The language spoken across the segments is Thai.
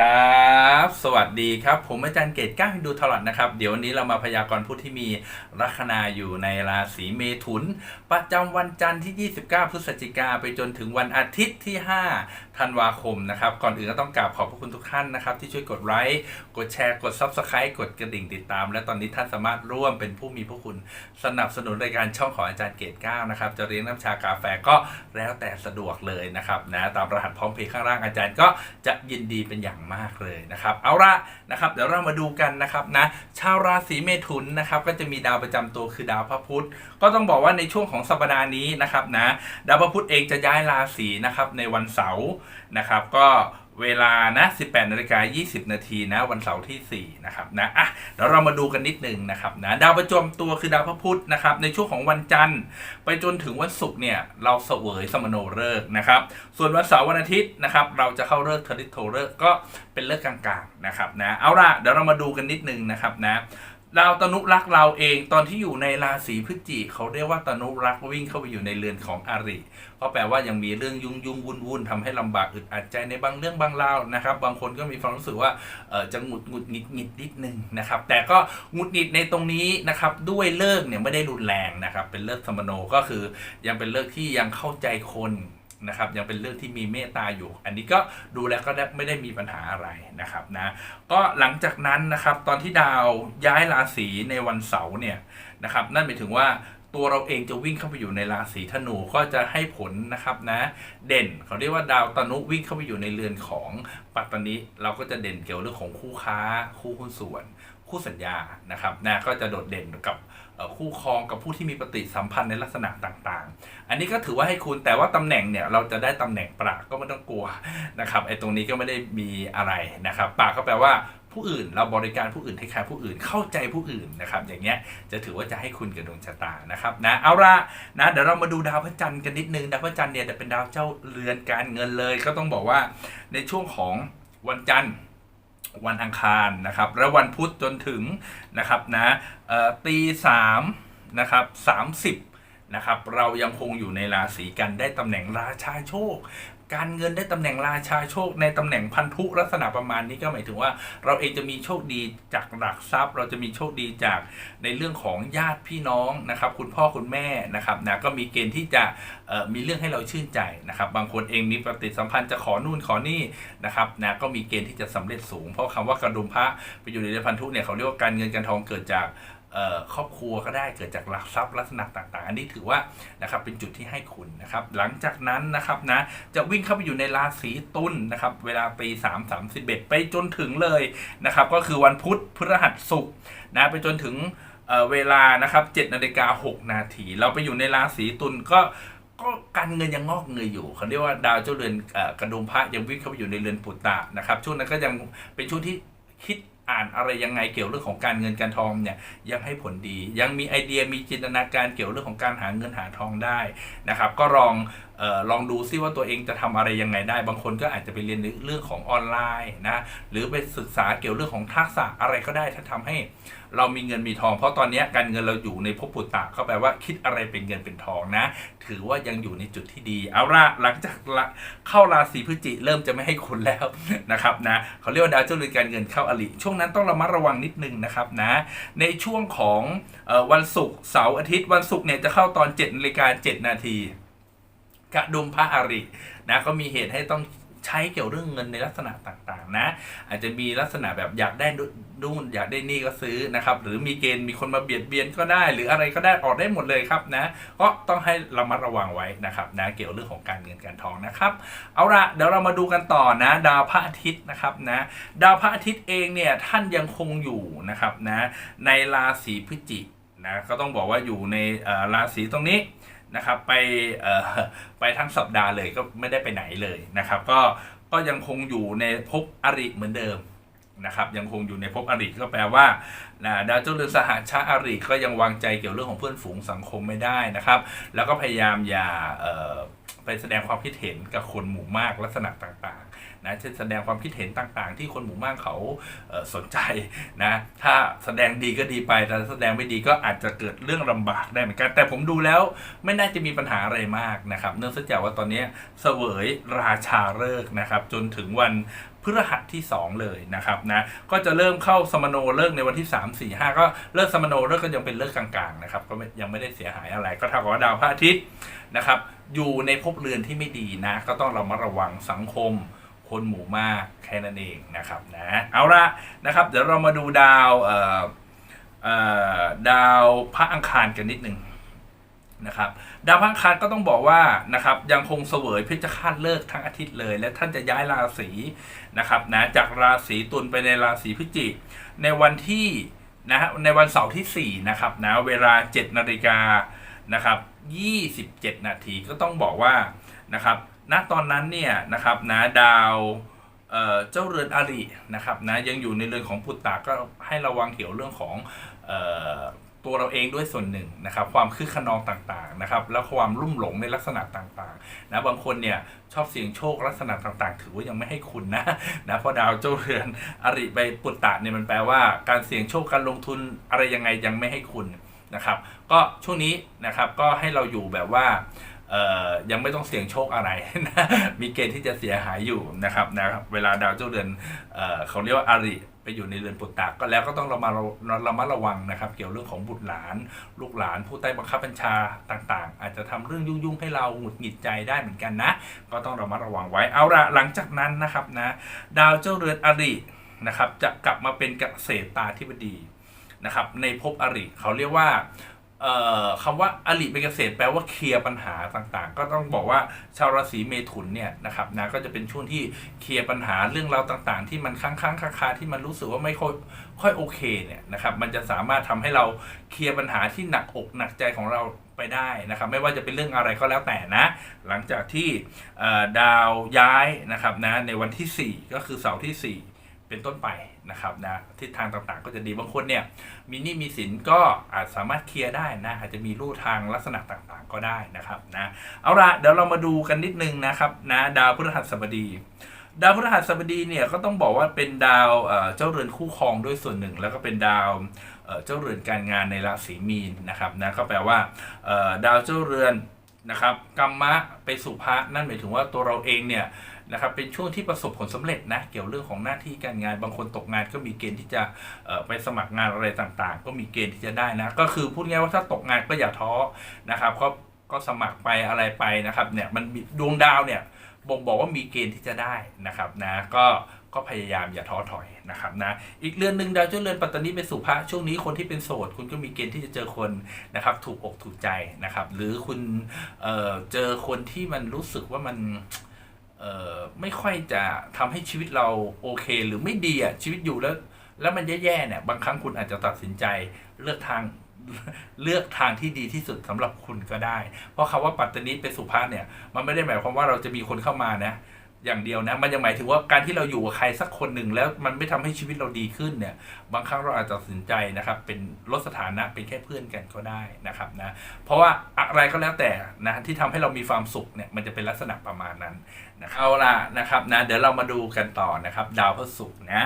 ครับ สวัสดีครับ ผมอาจารย์เกตก้างดูทลอดนะครับ เดี๋ยววันนี้เรามาพยากรณ์ผู้ที่มีลัคนาอยู่ในราศีเมถุน ประจำวันจันทร์ที่ 29 พฤศจิกาไปจนถึงวันอาทิตย์ที่ 5 ธันวาคมนะครับ ก่อนอื่นก็ต้องกราบขอบพระคุณทุกท่านนะครับ ที่ช่วยกดไลค์กดแชร์กด Subscribe กดกระดิ่งติดตาม และตอนนี้ท่านสามารถร่วมเป็นผู้มีพระคุณสนับสนุนรายการช่องของอาจารย์เกตก้านะครับจะเรียนน้ำชากาแฟก็แล้วแต่สะดวกเลยนะครับนะตามรหัสพร้อมเพย์ข้างล่างอาจารย์ก็จะยินดีเป็นอย่างมากเลยนะครับ เอาละนะครับเดี๋ยวเรามาดูกันนะครับนะชาวราศีเมถุนนะครับก็จะมีดาวประจำตัวคือดาวพระพุธก็ต้องบอกว่าในช่วงของสัปดาห์นี้นะครับนะดาวพระพุธเองจะย้ายราศีนะครับในวันเสาร์นะครับก็ เวลานะ 18นาฬิกา20 นาทีนะวันเสาร์ที่ 4 นะครับนะอะเดี๋ยวเรามาดูกันนิดนึงนะครับนะดาวประจำตัวคือดาวพระพุธนะครับในช่วงของวันจันทร์ ไปจนถึงวันศุกร์เนี่ยเราเสวยสมโนฤกษ์นะครับส่วนวันเสาร์วันอาทิตย์นะครับเราจะเข้าเลิกษ์ทริโทฤกษ์ก็เป็นเลิกษ์กลางๆนะครับนะเอาล่ะเดี๋ยวเรามาดูกันนิดนึงนะครับนะ ดาวตนุรักเราเองตอนที่อยู่ในราศีพฤศจิเขาเรียกว่าตนุรักวิ่งเข้าไปอยู่ในเรือนของอาริก็แปลว่ายังมีเรื่องยุ่งยุ่งวุ่นวุ่นทำให้ลำบากอึดอัดใจในบางเรื่องบางราวนะครับ บางคนก็มีความรู้สึกว่าเออจะหงุดหงุดหงิดหงิดนิดนึงนะครับ แต่ก็หงุดหงิดในตรงนี้นะครับด้วยเลิกเนี่ยไม่ได้รุนแรงนะครับ เป็นเลิกสมโนก็คือยังเป็นเลิกที่ยังเข้าใจคน นะครับยังเป็นเรื่องที่มีเมตตาอยู่ อันนี้ก็ดูแล้วก็ได้ไม่ได้มีปัญหาอะไรนะครับนะก็หลังจากนั้นนะครับตอนที่ดาวย้ายราศีในวันเสาร์เนี่ยนะครับนั่นหมายถึงว่าตัวเราเองจะวิ่งเข้าไปอยู่ในราศีธนูก็จะให้ผลนะครับนะเด่นเขาเรียกว่าดาวตนุวิ่งเข้าไปอยู่ในเรือนของปัตตานิเราก็จะเด่นเกี่ยวเรื่องของคู่ค้า คู่หุ้นส่วน คู่สัญญานะครับนะก็จะโดดเด่นกับ คู่ครองกับผู้ที่มีปฏิสัมพันธ์ในลักษณะต่างๆ อันนี้ก็ถือว่าให้คุณแต่ว่าตำแหน่งเนี่ยเราจะได้ตำแหน่งปราก็ไม่ต้องกลัวนะครับไอ้ตรงนี้ก็ไม่ได้มีอะไรนะครับปราก็แปลว่าผู้อื่นเราบริการผู้อื่นเทคแคร์ผู้อื่นเข้าใจผู้อื่นนะครับอย่างเงี้ยจะถือว่าจะให้คุณกับดวงชะตานะครับนะเอาละนะเดี๋ยวเรามาดูดาวพระจันทร์กันนิดนึงดาวพระจันทร์เนี่ยจะเป็นดาวเจ้าเรือนการเงินเลย ก็ต้องบอกว่าในช่วงของวันจันทร์ วันอังคารนะครับ และวันพุธจนถึงนะครับนะตีสามนะครับสามสิบนะครับเรายังคงอยู่ในราศีกันได้ตำแหน่งราชาโชค การเงินได้ตำแหน่งราชาโชคในตำแหน่งพันธุลักษณะประมาณนี้ก็หมายถึงว่า เราเองจะมีโชคดีจากหลักทรัพย์ เราจะมีโชคดีจากในเรื่องของญาติพี่น้องนะครับ คุณพ่อคุณแม่นะครับนะก็มีเกณฑ์ที่จะมีเรื่องให้เราชื่นใจนะครับ บางคนเองมีปฏิสัมพันธ์จะขอนู่นขอนี่นะครับนะก็มีเกณฑ์ที่จะสำเร็จสูง เพราะคำว่ากระดุมพระไปอยู่ในเรือนพันธุเนี่ยเขาเรียกว่าการเงินการทองเกิดจาก ครอบครัวก็ได้เกิดจากหลักทรัพย์ลักษณะต่าง ๆ อันนี้ถือว่านะครับเป็นจุดที่ให้คุณนะครับ หลังจากนั้นนะครับนะจะวิ่งเข้าไปอยู่ในราศีตุลนะครับ เวลาตีสามสามสิบเอ็ดไปจนถึงเลยนะครับ ก็คือวันพุธพฤหัสศุกร์นะไปจนถึงเเวลานะครับ7นาฬิกา6นาทีเราไปอยู่ในราศีตุลก็ก็การเงินยังงอกเงยอยู่เขาเรียกว่าดาวเจ้าเรือนกระดุมพระยังวิ่งเข้าไปอยู่ในเรือนปุตตะนะครับช่วงนั้นก็ยังเป็นช่วงที่คิด อ่านอะไรยังไงเกี่ยวเรื่องของการเงินการทองเนี่ยยังให้ผลดี ยังมีไอเดียมีจินตนาการเกี่ยวเรื่องของการหาเงินหาทองได้นะครับ ก็ลอง ออลองดูซิว่าตัวเองจะทำอะไรยังไงได้ บางคนก็อาจจะไปเรียนเรื่องของออนไลน์นะหรือไปศึกษาเกี่ยวเรื่องของทักษะอะไรก็ได้ถ้าทำให้เรามีเงินมีทอง เพราะตอนนี้การเงินเราอยู่ในภพปุตตะเขาแปลว่าคิดอะไรเป็นเงินเป็นทองนะ ถือว่ายังอยู่ในจุดที่ดี เอาละหลังจากเข้าราศีพฤศจิเริ่มจะไม่ให้คุณแล้วนะครับนะเขาเรียกว่าดาวเจ้าเรือนการเงินเข้าอลิช่วงนั้นต้องระมัดระวังนิดนึงนะครับนะในช่วงของออวันศุกร์เสาร์อาทิตย์วันศุกร์เนี่ยจะเข้าตอน7นาฬิกา7นาที กระดุมพระอรินะก็มีเหตุให้ต้องใช้เกี่ยวเรื่องเงินในลักษณะต่างๆนะ อาจจะมีลักษณะแบบอยากได้นู่นอยากได้นี่ก็ซื้อนะครับ หรือมีเกณฑ์มีคนมาเบียดเบียนก็ได้ หรืออะไรก็ได้ออกได้หมดเลยครับนะก็ต้องให้ระมัดระวังไว้นะครับนะเกี่ยวเรื่องของการเงินการทองนะครับเอาละเดี๋ยวเรามาดูกันต่อนะ ดาวพระอาทิตย์นะครับนะดาวพระอาทิตย์เองเนี่ยท่านยังคงอยู่นะครับนะในราศีพฤศจิกนะก็ต้องบอกว่าอยู่ในเอ่อราศีตรงนี้ นะครับไปเอ่อไปทั้งสัปดาห์เลยก็ไม่ได้ไปไหนเลยนะครับ ก็ก็ยังคงอยู่ในภพอริเหมือนเดิมนะครับยังคงอยู่ในภพอริก็แปลว่านะดาวเจ้าเรือนสหชาอริก็ยังวางใจเกี่ยวเรื่องของเพื่อนฝูงสังคมไม่ได้นะครับ แล้วก็พยายามอย่าเอ่อไปแสดงความคิดเห็นกับคนหมู่มากลักษณะต่าง นะเช่นแสดงความคิดเห็นต่างๆ ที่คนหมู่มากเขาเสนใจนะถ้าแสดงดีก็ดีไปแต่แสดงไม่ดีก็อาจจะเกิดเรื่องลำบากได้เหมือนกันแต่ผมดูแล้วไม่น่าจะมีปัญหาอะไรมากนะครับ เนื่องจากว่าตอนนี้เสวยราชาฤกษ์นะครับจนถึงวันพฤหัสที่ 2 เลยนะครับนะก็จะเริ่มเข้าสมโนเลิกในวันที่ 3 4 5 ก็เลิกสมโนเลิกก็ยังเป็นเลิกกลางๆนะครับก็ยังไม่ได้เสียหายอะไร ก็เท่ากับว่าดาวพระอาทิตย์นะครับอยู่ในภพเรือนที่ไม่ดีนะ ก็ต้องเรามาระวังสังคม คนหมู่มากแค่นั้นเองนะครับนะเอาละนะครับ เดี๋ยวเรามาดูดาวเออดาวพระอังคารกันนิดนึงนะครับดาวพระอังคารก็ต้องบอกว่านะครับยังคงเสวยเพชฌฆาตเลิกทั้งอาทิตย์เลย และท่านจะย้ายราศีนะครับนะจากราศีตุลไปในราศีพิจิกในวันที่นะฮะในวันเสาร์ที่ 4 นะครับนะเวลา 7 นาฬิกานะครับ27 นาทีก็ต้องบอกว่านะครับ ณตอนนั้นเนี่ยนะครับนะดาวเเจ้าเรือนอารินะครับนะยังอยู่ในเรือนของปุตตะก็ให้ระวังเกี่ยวเรื่องของตัวเราเองด้วยส่วนหนึ่งนะครับ ความคึกขนองต่างๆนะครับ แล้วความรุ่มหลงในลักษณะต่างๆนะบางคนเนี่ยชอบเสี่ยงโชคลักษณะต่างๆ ถือว่ายังไม่ให้คุณนะนะเพราะดาวเจ้าเรือนอริไปปุตตะเนี่ยมันแปลว่าการเสี่ยงโชคการลงทุนอะไรยังไงยังไม่ให้คุณนะครับ ก็ช่วงนี้นะครับก็ให้เราอยู่แบบว่า ยังไม่ต้องเสี่ยงโชคอะไรนะมีเกณฑ์ที่จะเสียหายอยู่นะครับนะครับเวลาดาวเจ้าเรือนเอเขาเรียกว่าอาริไปอยู่ในเรือนปุตตะก็แล้วก็ต้องเรามาเรามาระวังนะครับ เกี่ยวเรื่องของบุตรหลาน ลูกหลานผู้ใต้บังคับบัญชาต่างๆ อาจจะทำเรื่องยุ่งๆให้เราหงุดหงิดใจได้เหมือนกันนะ ก็ต้องเระมัดระวังไว้เอาละหลังจากนั้นนะครับนะดาวเจ้าเรือนอรินะครับจะกลับมาเป็นเกษตรตาธิบดีนะครับในภพอริเขาเรียกว่า คำว่าอริเป็นเกษตรแปลว่าเคลียร์ปัญหาต่างๆ ก็ต้องบอกว่าชาวราศีเมถุนเนี่ยนะครับนะก็จะเป็นช่วงที่เคลียร์ปัญหาเรื่องราวต่างๆ ที่มันค้างๆคาๆที่มันรู้สึกว่าไม่ค่อยค่อยโอเคเนี่ยนะครับมันจะสามารถทำให้เราเคลียร์ปัญหาที่หนักอกหนักใจของเราไปได้นะครับ ไม่ว่าจะเป็นเรื่องอะไรก็แล้วแต่นะ หลังจากที่ดาวย้ายนะครับนะในวันที่ 4 ก็คือเสาร์ที่ 4 เป็นต้นไปนะครับนะทิศทางต่างๆ ก็จะดีบางคนเนี่ยมีหนี้มีสินก็อาจสามารถเคลียร์ได้นะอาจจะมีรูทางลักษณะต่างๆ ก็ได้นะครับนะเอาละเดี๋ยวเรามาดูกันนิดนึงนะครับนะดาวพฤหัสบดี ดาวพฤหัสบดีเนี่ยก็ต้องบอกว่าเป็นดาวเจ้าเรือนคู่ครองด้วยส่วนหนึ่ง แล้วก็เป็นดาวเจ้าเรือนการงานในราศีมีนนะครับนะก็แปลว่าดาวเจ้าเรือนนะครับกรรมะไปสุภะนั่นหมายถึงว่าตัวเราเองเนี่ย นะครับเป็นช่วงที่ประสบผลสำเร็จนะเกี่ยวเรื่องของหน้าที่การงานบางคนตกงานก็มีเกณฑ์ที่จะไปสมัครงานอะไรต่างๆ ก็มีเกณฑ์ที่จะได้นะ ก็คือพูดง่ายๆว่าถ้าตกงานก็อย่าท้อนะครับก็ก็สมัครไปอะไรไปนะครับเนี่ยมันดวงดาวเนี่ยบ่งบอกว่ามีเกณฑ์ที่จะได้นะครับนะก็ก็พยายามอย่าท้อถอยนะครับนะอีกเรือนหนึ่งดาวเจ้าเรือนปัตตานีเป็นสุภะช่วงนี้คนที่เป็นโสด คุณก็มีเกณฑ์ที่จะเจอคนนะครับถูกอกถูกใจนะครับหรือคุณเออเจอคนที่มันรู้สึกว่ามันเไม่ค่อยจะทำให้ชีวิตเราโอเค หรือไม่ดีอะชีวิตอยู่แล้ว แล้วมันแย่ๆเนี่ยบางครั้งคุณอาจจะตัดสินใจเลือกทางเลือกทางที่ดีที่สุดสำหรับคุณก็ได้ เพราะคำว่าปัตตานีเป็นสุภาพเนี่ย มันไม่ได้หมายความว่าเราจะมีคนเข้ามานะ อย่างเดียวนะ มันยังหมายถึงว่าการที่เราอยู่กับใครสักคนหนึ่งแล้วมันไม่ทำให้ชีวิตเราดีขึ้นเนี่ย บางครั้งเราอาจจะตัดสินใจนะครับ เป็นลดสถานะเป็นแค่เพื่อนกันก็ได้นะครับนะ เพราะว่าอะไรก็แล้วแต่นะที่ทำให้เรามีความสุขเนี่ยมันจะเป็นลักษณะประมาณนั้นนะเอาล่ะนะครับนะเดี๋ยวเรามาดูกันต่อนะครับ ดาวพฤหัสนะ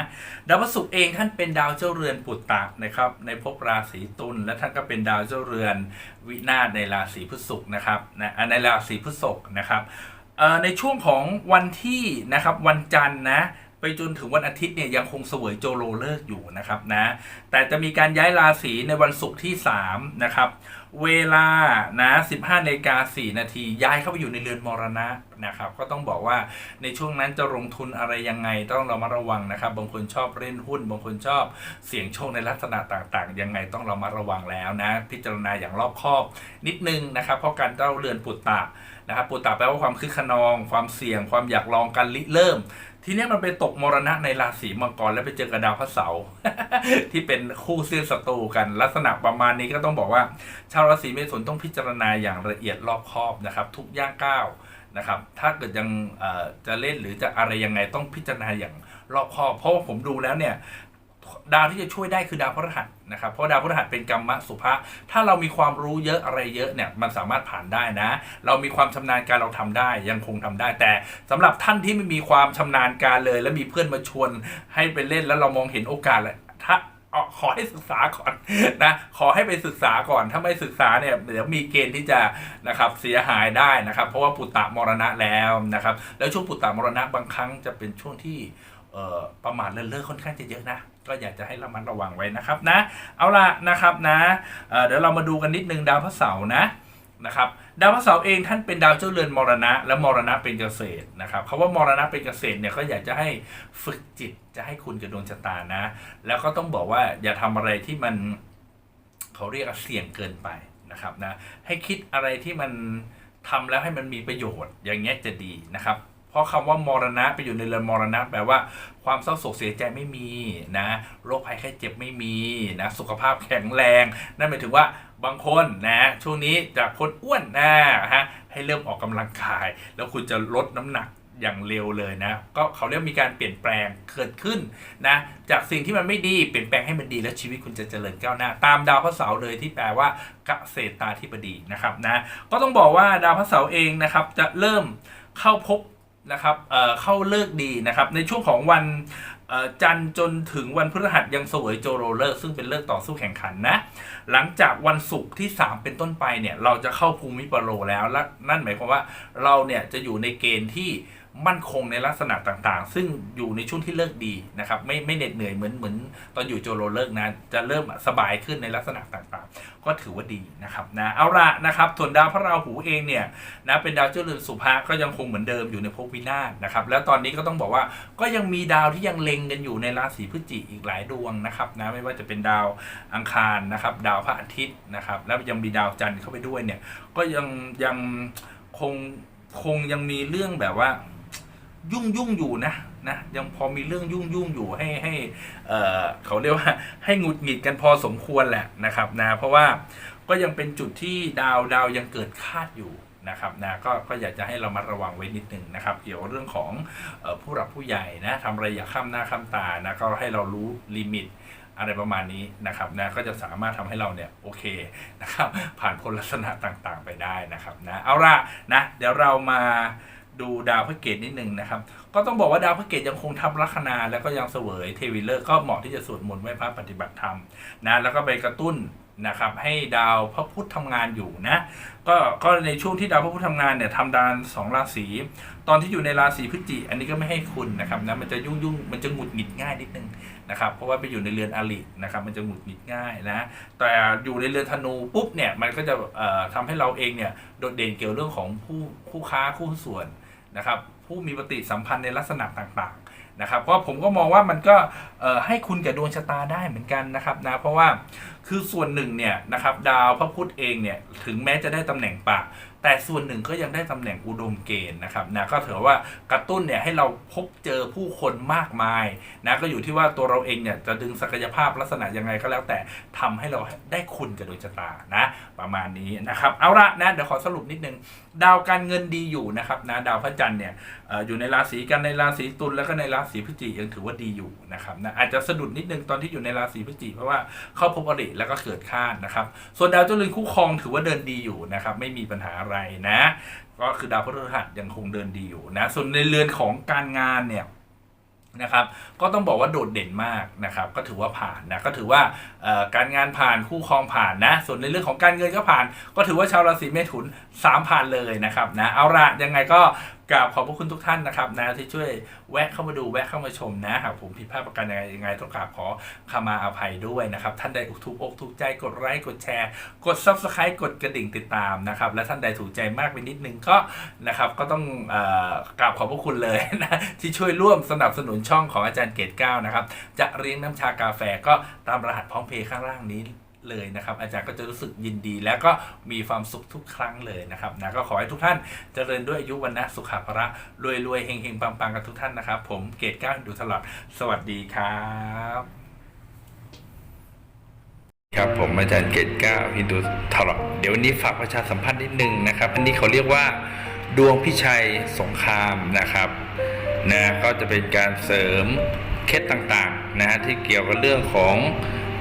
ดาวพฤหัสเองท่านเป็นดาวเจ้าเรือนปุตตะนะครับ ในภพราศีตุลและท่านก็เป็นดาวเจ้าเรือนวินาศในราศีพฤษภนะครับนะในราศีพฤษภนะครับ ในช่วงของวันที่นะครับวันจันทร์นะไปจนถึงวันอาทิตย์เนี่ยยังคงเสวยโจโรเลิกอยู่นะครับนะแต่จะมีการย้ายราศีในวันศุกร์ที่3นะครับ เวลานะ15นาฬิกา4นาทีย้ายเข้าไปอยู่ในเรือนมรณะนะครับ ก็ต้องบอกว่าในช่วงนั้นจะลงทุนอะไรยังไงต้องเรามาระวังนะครับ บางคนชอบเล่นหุ้น บางคนชอบเสี่ยงโชคในลักษณะต่างๆ ยังไงต้องเรามาระวังแล้วนะ พิจารณาอย่างรอบคอบนิดนึงนะครับ เพราะการเจ้าเรือนปุตตะนะครับปุตตะแปลว่าความคึกขนอง ความเสี่ยง ความอยากลองการริเริ่ม ทีนี้มันไปตกมรณะในราศีมังกรแล้วไปเจอกระดาวพระเสาร์ที่เป็นคู่เสี้ยนศัตรูกัน ลักษณะประมาณนี้ก็ต้องบอกว่า ชาวราศีเมษุนต้องพิจารณาอย่างละเอียดรอบคอบนะครับ ทุกย่างก้าวนะครับ ถ้าเกิดยังจะเล่นหรือจะอะไรยังไงต้องพิจารณาอย่างรอบคอบ เพราะว่าผมดูแล้วเนี่ย ดาวที่จะช่วยได้คือดาวพฤหัสนะครับ เพราะดาวพฤหัสเป็นกรรมะสุภะถ้าเรามีความรู้เยอะอะไรเยอะเนี่ยมันสามารถผ่านได้นะ เรามีความชำนาญการเราทำได้ยังคงทำได้ แต่สำหรับท่านที่ไม่มีความชำนาญการเลย แล้วมีเพื่อนมาชวนให้ไปเล่นแล้วเรามองเห็นโอกาสเลยถ้าขอให้ศึกษาก่อนนะขอให้ไปศึกษาก่อนถ้าไม่ศึกษาเนี่ยเดี๋ยวมีเกณฑ์ที่จะนะครับเสียหายได้นะครับ เพราะว่าปุตตะมรณะแล้วนะครับ แล้วช่วงปุตตะมรณะบางครั้งจะเป็นช่วงที่ ประมาทเลินเล่อค่อนข้างจะเยอะนะ ก็อยากจะให้ระมัดระวังไว้นะครับนะ เอาละนะครับนะเเดี๋ยวเรามาดูกันนิดนึงดาวพระเสาร์นะนะครับดาวพระเสาร์เองท่านเป็นดาวเจ้าเรือนมรณะ และมรณะเป็นเกษตรนะครับคาว่ามรณะเป็นเกษตรเนี่ยก็อยากจะให้ฝึกจิตจะให้คุณกับดวงชะตานะ แล้วก็ต้องบอกว่าอย่าทำอะไรที่มันเขาเรียกเสี่ยงเกินไปนะครับนะให้คิดอะไรที่มันทำแล้วให้มันมีประโยชน์อย่างเงี้ยจะดีนะครับ เพราะคำว่ามรณะไปอยู่ในเรือนมรณะแปลว่าความเศร้าโศกเสียใจไม่มีนะโรคภัยไข้เจ็บไม่มีนะสุขภาพแข็งแรง นั่นหมายถึงว่าบางคนนะช่วงนี้จากคนอ้วนนะฮะให้เริ่มออกกำลังกาย แล้วคุณจะลดน้ำหนักอย่างเร็วเลยนะ ก็เขาเรียกมีการเปลี่ยนแปลงเกิดขึ้นนะ จากสิ่งที่มันไม่ดีเปลี่ยนแปลงให้มันดีแล้วชีวิตคุณจะเจริญก้าวหน้า ตามดาวพระเสาร์เลยที่แปลว่าเกษตราธิบดีนะครับนะ ก็ต้องบอกว่าดาวพระเสาร์เองนะครับจะเริ่มเข้าพบ นะครับเอ่อเข้าเลิกดีนะครับ ในช่วงของวันจันทร์จนถึงวันพฤหัสยังเสวยโจโรเลอร์ซึ่งเป็นเลิกต่อสู้แข่งขันนะ หลังจากวันศุกร์ที่ 3 เป็นต้นไปเนี่ย เราจะเข้าภูมิปโรแล้วและนั่นหมายความว่าเราเนี่ยจะอยู่ในเกณฑ์ที่ มั่นคงในลักษณะต่างๆ ซึ่งอยู่ในช่วงที่เลิกดีนะครับ ไม่ไม่เหน็ดเหนื่อยเหมือนเหมือนตอนอยู่โจโรเลิกนะจะเริ่มสบายขึ้นในลักษณะต่างๆ ก็ถือว่าดีนะครับนะเอาละนะครับส่วนดาวพระราหูเองเนี่ยนะเป็นดาวเจ้าเรือนสุภะก็ยังคงเหมือนเดิมอยู่ในภพวินาศนะครับ แล้วตอนนี้ก็ต้องบอกว่าก็ยังมีดาวที่ยังเล็งกันอยู่ในราศีพฤศจิอีกหลายดวงนะครับนะไม่ว่าจะเป็นดาวอังคารนะครับดาวพระอาทิตย์นะครับ แล้วยังมีดาวจันทร์เข้าไปด้วยเนี่ยก็ยังยังคงคงยังมีเรื่องแบบว่า ยุ่งยุ่งอยู่นะนะยังพอมีเรื่องยุ่งยุ่งอยู่ให้ให้เเขาเรียกว่าให้หงุดหงิดกันพอสมควรแหละนะครับนะเพราะว่าก็ยังเป็นจุดที่ดาวดาวยังเกิดคาดอยู่นะครับนะก็ก็อยากจะให้เรามาระวังไว้นิดนึงนะครับ เกี่ยวกับเรื่องของออผู้หลักผู้ใหญ่นะทำอะไรอย่าข้ามหน้าข้ามตานะก็ให้เรารู้ลิมิตอะไรประมาณนี้นะครับนะก็จะสามารถทำให้เราเนี่ยโอเคนะครับผ่านพ้นลักษณะต่างๆ ไปได้นะครับนะเอาละนะเดี๋ยวเรามา ดูดาวพระเกตนิดหนึ่งนะครับ ก็ต้องบอกว่าดาวพระเกตยังคงทับลัคนา แล้วก็ยังเสวยเทวิเลอร์ก็เหมาะที่จะสวดมนต์ไหว้พระปฏิบัติธรรมนะแล้วก็ไปกระตุ้นนะครับให้ดาวพระพุธทำงานอยู่นะก็ก็ในช่วงที่ดาวพระพุธทำงานเนี่ยทำดานสองราศีตอนที่อยู่ในราศีพฤศจิอันนี้ก็ไม่ให้คุณนะครับนะมันจะยุ่งยุ่งมันจะหงุดหงิดง่ายนิดนึงนะครับเพราะว่าไปอยู่ในเรือนอลินะครับมันจะหงุดหงิดง่ายนะแต่อยู่ในเรือนธนูปุ๊บเนี่ยมันก็จะทำให้เราเองเนี่ยโดดเด่นเกี่ยวเรื่องของผู้คู่ค้าคู่ส่วน นะครับผู้มีปฏิสัมพันธ์ในลักษณะต่างๆนะครับเพราะผมก็มองว่ามันก็ให้คุณกับดวงชะตาได้เหมือนกันนะครับนะเพราะว่าคือส่วนหนึ่งเนี่ยนะครับดาวพระพุธเองเนี่ยถึงแม้จะได้ตำแหน่งปะแต่ส่วนหนึ่งก็ยังได้ตำแหน่งอุดมเกณฑ์นะครับนะก็ถือว่ากระตุ้นเนี่ยให้เราพบเจอผู้คนมากมายนะก็อยู่ที่ว่าตัวเราเองเนี่ยจะดึงศักยภาพลักษณะยังไงก็แล้วแต่ทำให้เราได้คุณกับดวงชะตานะประมาณนี้นะครับเอาละนะเดี๋ยวขอสรุปนิดนึงดาวการเงินดีอยู่นะครับนะดาวพระจันทร์เนี่ย อยู่ในราศีกันในราศีตุลแล้วก็ในราศีพฤศจิกยังถือว่าดีอยู่นะครับนะอาจจะสะดุดนิดนึงตอนที่อยู่ในราศีพฤศจิกเพราะว่าเข้าพบอริแล้วก็เกิดคาดนะครับ ส่วนดาวเจ้าเรือนคู่ครองถือว่าเดินดีอยู่นะครับไม่มีปัญหาอะไรนะ ก็คือดาวพฤหัสยังคงเดินดีอยู่นะส่วนในเรือนของการงานเนี่ยนะครับก็ต้องบอกว่าโดดเด่นมากนะครับ ก็ถือว่าผ่านนะก็ถือว่าการงานผ่านคู่ครองผ่านนะ ส่วนในเรื่องของการเงินก็ผ่าน ก็ถือว่าชาวราศีเมถุนสามผ่านเลยนะครับนะเอาละยังไงก็ กราบขอบพระคุณทุกท่านนะครับนะที่ช่วยแวะเข้ามาดูแวะเข้ามาชมนะหากผมผิดพลาดประการใดยังไงต้องกราบขอขมาอภัยด้วยนะครับ ท่านใดถูกอกถูกใจกดไลค์กดแชร์ กด subscribe กดกระดิ่งติดตามนะครับ และท่านใดถูกใจมากไปนิดนึงก็นะครับก็ต้องออกราบขอบพระคุณเลยนะที่ช่วยร่วมสนับสนุนช่องของอาจารย์เกตเก้านะครับจะเลี้ยงน้ำชากาแฟก็ตามรหัสพร้อมเพย์ข้างล่างนี้ เลยนะครับ อาจารย์ก็จะรู้สึกยินดี และก็มีความสุขทุกครั้งเลยนะครับนะก็ขอให้ทุกท่านเจริญด้วยอายุวันนะสุขภาระรวยรวยๆเฮงเฮงปังปังๆกันทุกท่านนะครับ ผมเกตเก้าดูตลอดสวัสดีครับ ครับผมอาจารย์เกตเก้าฮินดูตลอดเดี๋ยววันนี้ฝากประชาสัมพันธ์นิดนึงนะครับ อันนี้เขาเรียกว่าดวงพิชัยสงครามนะครับนะก็จะเป็นการเสริมเคล็ดต่างๆนะฮะที่เกี่ยวกับเรื่องของ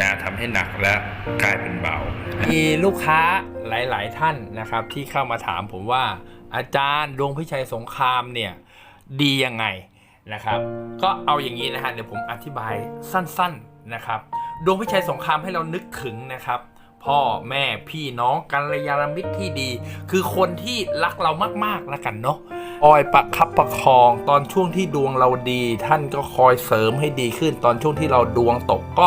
นะทำให้หนักและกลายเป็นเบา มีลูกค้าหลาย ๆ ท่านนะครับ ที่เข้ามาถามผมว่าอาจารย์ดวงพิชัยสงครามเนี่ยดียังไงนะครับ ก็เอาอย่างนี้นะฮะเดี๋ยวผมอธิบายสั้น ๆนะครับ ดวงพิชัยสงครามให้เรานึกถึงนะครับ พ่อแม่พี่น้องกัลยาณมิตรที่ดี คือคนที่รักเรามากๆแล้วกันเนาะคอยประคับประคองตอนช่วงที่ดวงเราดี ท่านก็คอยเสริมให้ดีขึ้น ตอนช่วงที่เราดวงตกก็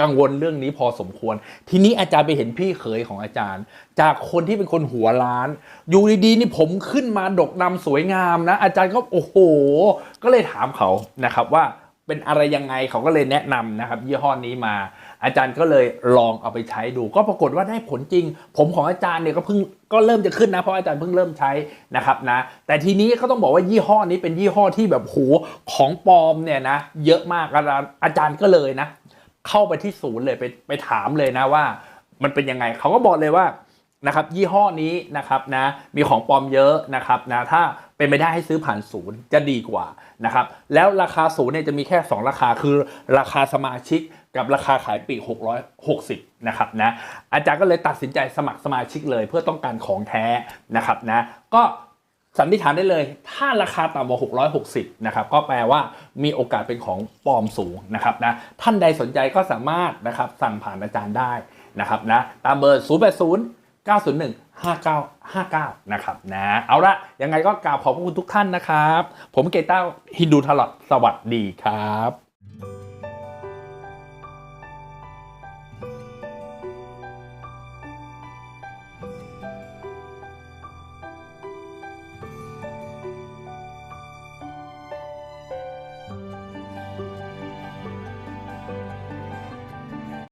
กังวลเรื่องนี้พอสมควร ทีนี้อาจารย์ไปเห็นพี่เขยของอาจารย์ จากคนที่เป็นคนหัวล้าน อยู่ดีๆนี่ผมขึ้นมาดกดำสวยงามนะ อาจารย์ก็โอ้โห ก็เลยถามเขานะครับว่าเป็นอะไรยังไงเขาก็เลยแนะนำนะครับยี่ห้อนี้มา อาจารย์ก็เลยลองเอาไปใช้ดู ก็ปรากฏว่าได้ผลจริง ผมของอาจารย์เนี่ยก็เพิ่งก็เริ่มจะขึ้นนะเพราะอาจารย์เพิ่งเริ่มใช้นะครับนะ แต่ทีนี้ก็ต้องบอกว่ายี่ห้อนี้เป็นยี่ห้อที่แบบโหของปลอมเนี่ยนะเยอะมากอาจารย์ก็เลยนะ เข้าไปที่ศูนย์เลยไปไปถามเลยนะว่า มันเป็นยังไงเขาก็บอกเลยว่านะครับยี่ห้อนี้นะครับนะมีของปลอมเยอะนะครับนะถ้าเป็นไม่ได้ให้ซื้อผ่านศูนย์จะดีกว่านะครับแล้วราคาศูนย์เนี่ยจะมีแค่ 2 ราคาคือราคาสมาชิกกับราคาขายปลีก660นะครับนะอาจารย์ก็เลยตัดสินใจสมัครสมาชิกเลยเพื่อต้องการของแท้นะครับนะก็ สันนิษฐานได้เลย ถ้าราคาต่ำกว่า 660 นะครับ ก็แปลว่ามีโอกาสเป็นของปลอมสูงนะครับนะ ท่านใดสนใจก็สามารถนะครับสั่งผ่านอาจารย์ได้นะครับนะ ตามเบอร์ 080 901 5959 นะครับนะ เอาละยังไงก็กราบขอบพระคุณทุกท่านนะครับ ผมเกต้าฮินดูทลอดสวัสดีครับ